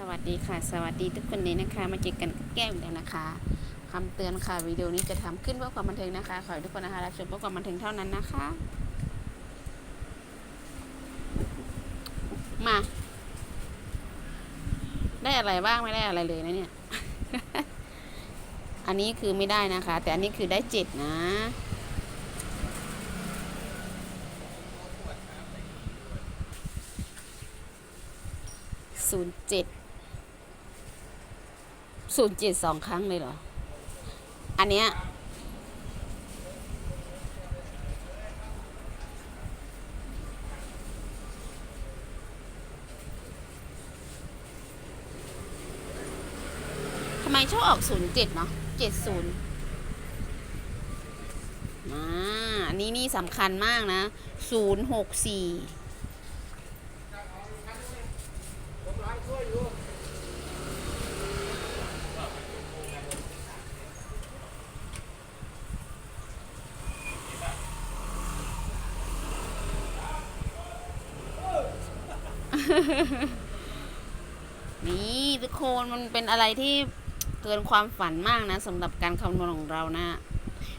สวัสดีค่ะ สวัสดีทุกคนเลยนะคะ มาเจอกันแก้วอีกแล้วนะคะคำเตือนค่ะวิดีโอนี้จะทำขึ้นเพื่อความบันเทิงนะคะ ขอให้ทุกคนนะคะรับชมเพื่อความบันเทิงเท่านั้นนะคะ มา ได้อะไรบ้างไม่ได้อะไรเลยนะเนี่ย อันนี้คือไม่ได้นะคะ แต่อันนี้คือได้เจ็ดนะศูนย์เจ็ด ศูนย์เจ็ดสองครั้งเลยเหรอ อันเนี้ยทำไมชอบออกศูนย์เจ็ดเนาะเจ็ดศูนย์อ่าอันนี้นี่สำคัญมากนะศูนย์หกสี่ นี่ทุกคนมันเป็นอะไรที่เกินความฝันมากนะสำหรับการคำนวณของเรานะ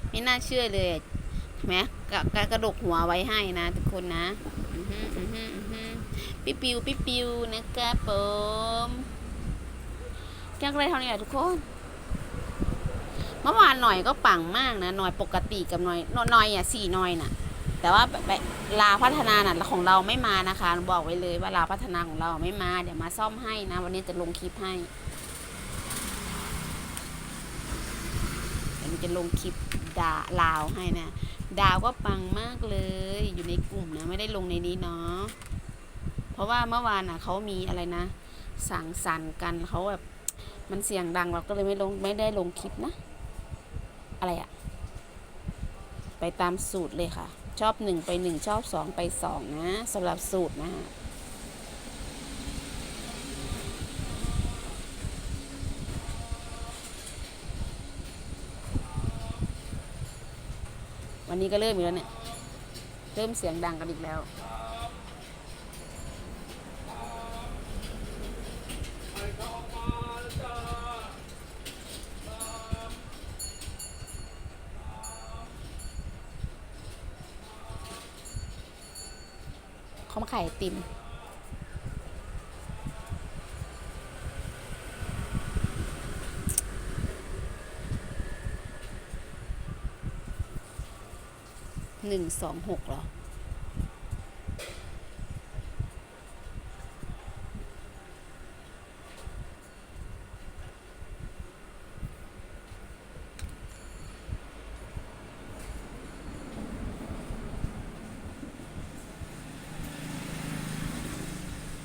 ไม่น่าเชื่อเลยเห็นไหมกะกะกระดกหัวไว้ให้นะ ทุกคนนะอือหืออือหืออือหือปิ๊บปิวปิ๊บปิวนะครับผมแก้วอะไรเท่านี้แหละทุกคน เมื่อวานหน่อยก็ปังมากนะหน่อยปกติกับหน่อยหน่อยอะสี่หน่อยน่ะ แต่ว่าลาพัฒนาน่ะของเราไม่มานะคะ บอกไว้เลยว่าลาพัฒนาของเราไม่มา เดี๋ยวมาซ่อมให้นะ วันนี้จะลงคลิปให้เดี๋ยวจะลงคลิปดาลาวให้นะ ดาวก็ปังมากเลย อยู่ในกลุ่มนะ ไม่ได้ลงในนี้เนาะเพราะว่าเมื่อวานน่ะเขามีอะไรนะ สั่งสรรค์กันเขาแบบมันเสียงดังเราก็เลยไม่ลงไม่ได้ลงคลิปนะ อะไรอะไปตามสูตรเลยค่ะ ชอบหนึ่งไปหนึ่งชอบสองไปสองนะสำหรับสูตรนะฮะวันนี้ก็เริ่มอีกแล้วเนี่ย เริ่มเสียงดังกันอีกแล้ว ขามาขายติมหนึ่งสองหกเหรอ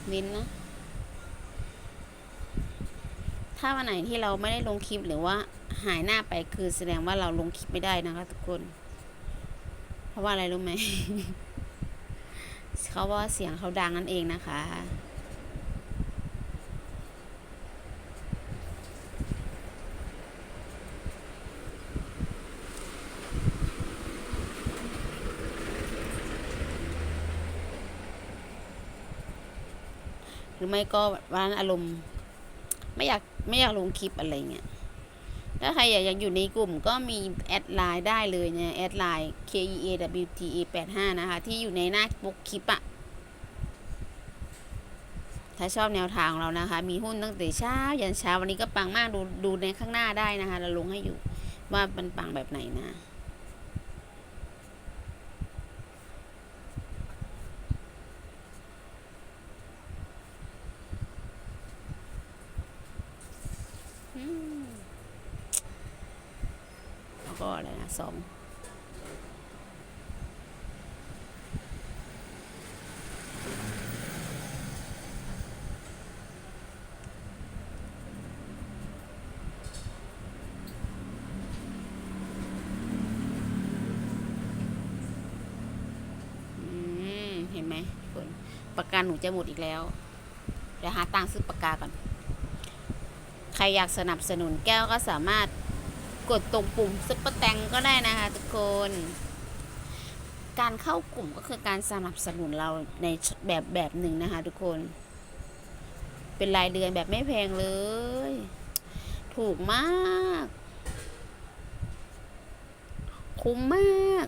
เว้นนะ ถ้าวันไหนที่เราไม่ได้ลงคลิปหรือว่าหายหน้าไปคือแสดงว่าเราลงคลิปไม่ได้นะคะทุกคน เพราะว่าอะไรรู้ไหม เขาว่าเสียงเขาดังนั่นเองนะคะ รือไม่ก็วันนั้นอารมณ์ไม่อยากไม่อยากลงคลิปอะไรเงี้ยถ้าใครอยากอยากอยู่ในกลุ่มก็มีแอดไลน์ได้เลยเนี่ยแอดไลน์ K E A W T A 8 5นะคะ ที่อยู่ในหน้าปุ๊กคลิปอะถ้าชอบแนวทางของเรานะคะ มีหุ้นตั้งแต่เช้ายันเช้าวันนี้ก็ปังมากดูดูในข้างหน้าได้นะคะ เราลงให้อยู่ว่ามันปังแบบไหนนะ อืมแล้วก็อะไรนะสองอืม เห็นไหมฝนปากกาหนูจะหมดอีกแล้ว เดี๋ยวหาตังค์ซื้อปากกาก่อน ใครอยากสนับสนุนแก้วก็สามารถกดตรงปุ่มซุปเปอร์แตงก็ได้นะคะทุกคน การเข้ากลุ่มก็คือการสนับสนุนเราในแบบแบบหนึ่งนะคะทุกคน เป็นรายเดือนแบบไม่แพงเลย ถูกมาก คุ้มมาก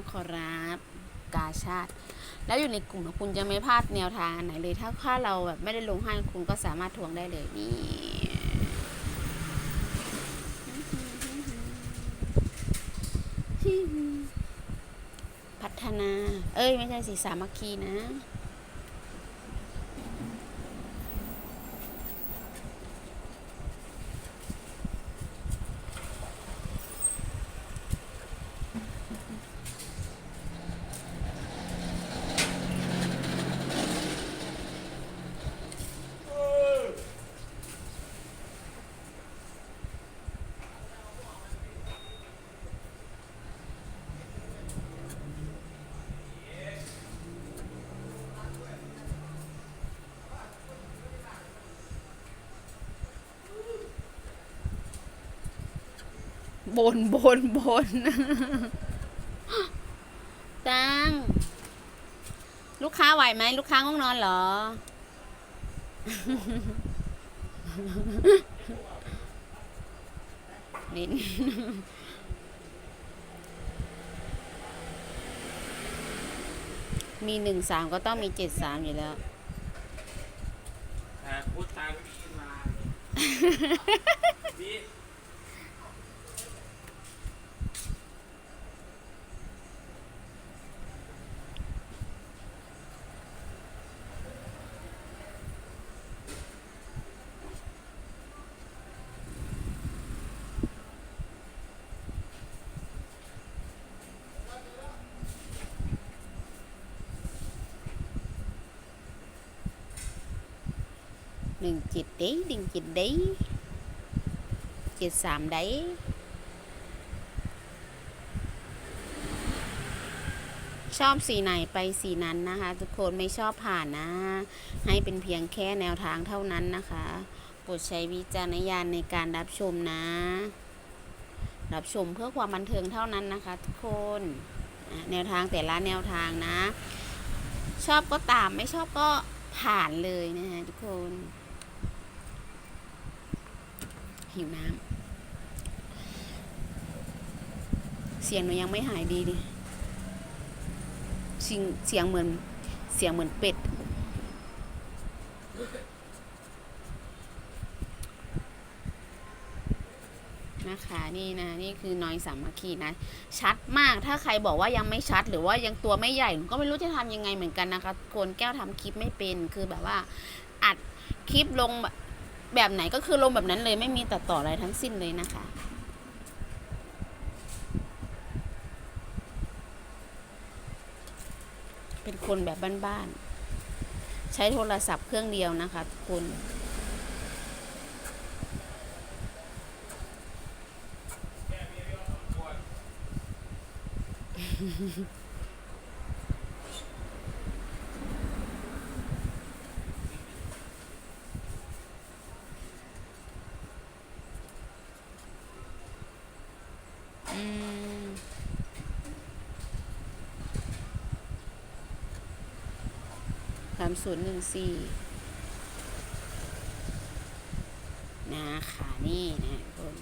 นะขอรับกาชาติ แล้วอยู่ในกลุ่มคุณจะไม่พลาดแนวทางไหนเลย ถ้าค่าเราแบบไม่ได้ลงให้คุณก็สามารถทวงได้เลยนี่พัฒนา เอ้ย ไม่ใช่สีสามัคคีนะ บนบนบนตังลูกค้าไหวไหมลูกค้าง่วงนอนเหรอลิ้นมีหนึ่งสามก็ต้องมีเจ็ดสามอยู่แล้วแต่พูดตามพี่มา หนึ่งจิตเด้หนึ่งจิตเด้จ็ดสามได้ชอบสีไหนไปสีนั้นนะคะ ทุกคนไม่ชอบผ่านนะ ให้เป็นเพียงแค่แนวทางเท่านั้นนะคะโปรดใช้วิจารณญาณในการรับชมนะ รับชมเพื่อความบันเทิงเท่านั้นนะคะ ทุกคนแนวทางแต่ละแนวทางนะ ชอบก็ตามไม่ชอบก็ผ่านเลยนะคะทุกคน หิวน้ำเสียงหนูยังไม่หายดีดิสิงเสียงเหมือนเสียงเหมือนเป็ด นะคะนี่นะนี่คือน้อยสามัคคีนะ ชัดมากถ้าใครบอกว่ายังไม่ชัด หรือว่ายังตัวไม่ใหญ่ก็ไม่รู้จะทำยังไงเหมือนกันนะคะโกนแก้วทำคลิปไม่เป็นคือแบบว่าอัดคลิปลงแบบ แบบไหนก็คือลงแบบนั้นเลยไม่มีตัดต่ออะไรทั้งสิ้นเลยนะคะ เป็นคนแบบบ้านๆ ใช้โทรศัพท์เครื่องเดียวนะคะทุกคนอืามศูนย์หนึ่งสี่นะคะนี่นะทุกคน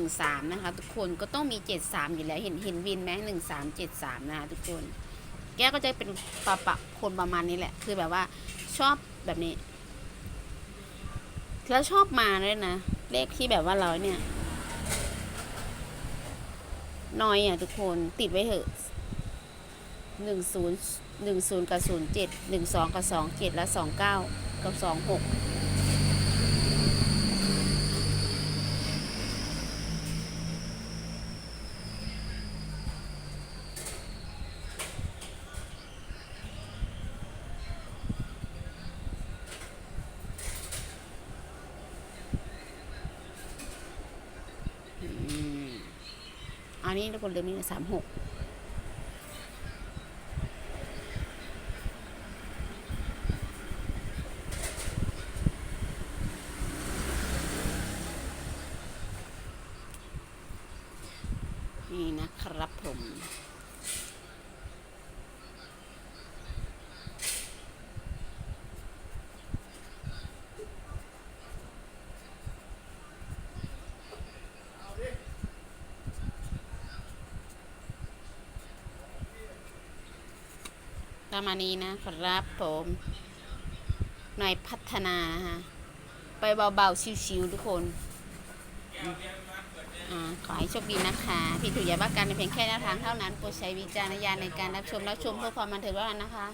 1 3 นะคะ ทุกคนก็ต้องมี 7 3 อยู่แล้วเห็นเห็นวินไหม1 3 7 3 นะคะทุกคน แกก็จะเป็นปะปะคนประมาณนี้แหละ คือแบบว่าชอบแบบนี้ แล้วชอบมาด้วยนะ เลขที่แบบว่าเราเนี่ยน้อยอะทุกคนติดไว้เถอะหนึ่งศูนย์หนึ่งศูนย์กับศูนย์เจ็ดหนึ่งสองกับสองเจ็ดและสองเก้ากับสองหกาวนี้ทุกคนเดือนนี้สามหกนี่นะครับผม ประมาณนี้นะครับผมหน่อยพัฒนาฮะไปเบาๆชิวๆทุกคนอ่าขอให้โชคดีนะคะพี่ถูกอย่าบ้าการในเพียงแค่แนวทางเท่านั้นโปรดใช้วิจารณญาณในการรับชมรับชมเพื่อความบันเทิงเท่านั้นนะคะ